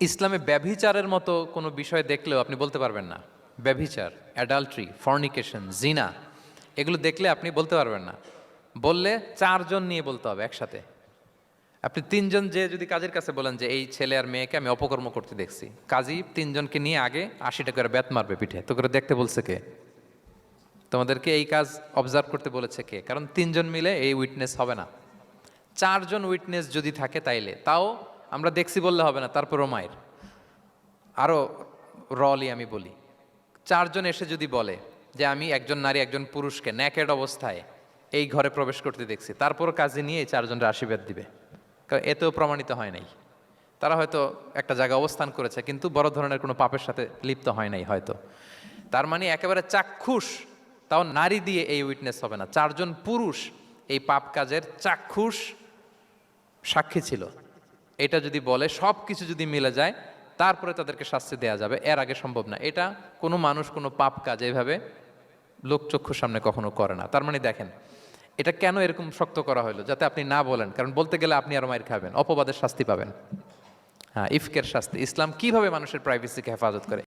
ইসলামে ব্যভিচারের মতো কোনো বিষয় দেখলেও আপনি বলতে পারবেন না। ব্যভিচার অ্যাডাল্ট্রি ফর্নিকেশন জিনা এগুলো দেখলে আপনি বলতে পারবেন না। বললে চারজন নিয়ে বলতে হবে একসাথে। আপনি তিনজন যে যদি কাজের কাছে বলেন যে, এই ছেলে আর মেয়েকে আমি অপকর্ম করতে দেখছি। কাজী তিনজনকে নিয়ে আগে আশি টাকার ব্যাত মারবে পিঠে। তো করে দেখতে বলছে কে? তোমাদেরকে এই কাজ অবজার্ভ করতে বলেছে কে? কারণ তিনজন মিলে এই উইটনেস হবে না। চারজন উইটনেস যদি থাকে তাইলে। তাও আমরা দেখছি বললে হবে না, তারপরও মায়ের। আরও রলি আমি বলি, চারজন এসে যদি বলে যে আমি একজন নারী, একজন পুরুষকে ন্যাকেড অবস্থায় এই ঘরে প্রবেশ করতে দেখছি তারপর কাজে নিয়ে চারজনের আশীর্বাদ দিবে। কারণ এতেও প্রমাণিত হয় নাই। তারা হয়তো একটা জায়গায় অবস্থান করেছে, কিন্তু বড় ধরনের কোনো পাপের সাথে লিপ্ত হয় নাই হয়তো। তার মানে একেবারে চাক্ষুষ, তাও নারী দিয়ে এই উইটনেস হবে না। চারজন পুরুষ এই পাপ কাজের চাক্ষুষ সাক্ষী ছিল। এটা যদি বলে সব কিছু যদি মিলে যায়, তারপরে তাদেরকে শাস্তি দেওয়া যাবে। এর আগে সম্ভব না। এটা কোনো মানুষ, কোনো পাপ কাজ এভাবে লোকচক্ষুর সামনে কখনো করে না। তার মানে দেখেন, এটা কেন এরকম শক্ত করা হলো? যাতে আপনি না বলেন। কারণ বলতে গেলে আপনি আরও মায়ের খাবেন। অপবাদের শাস্তি পাবেন। হ্যাঁ ইফকের শাস্তি। ইসলাম কীভাবে মানুষের প্রাইভেসিকে হেফাজত করে?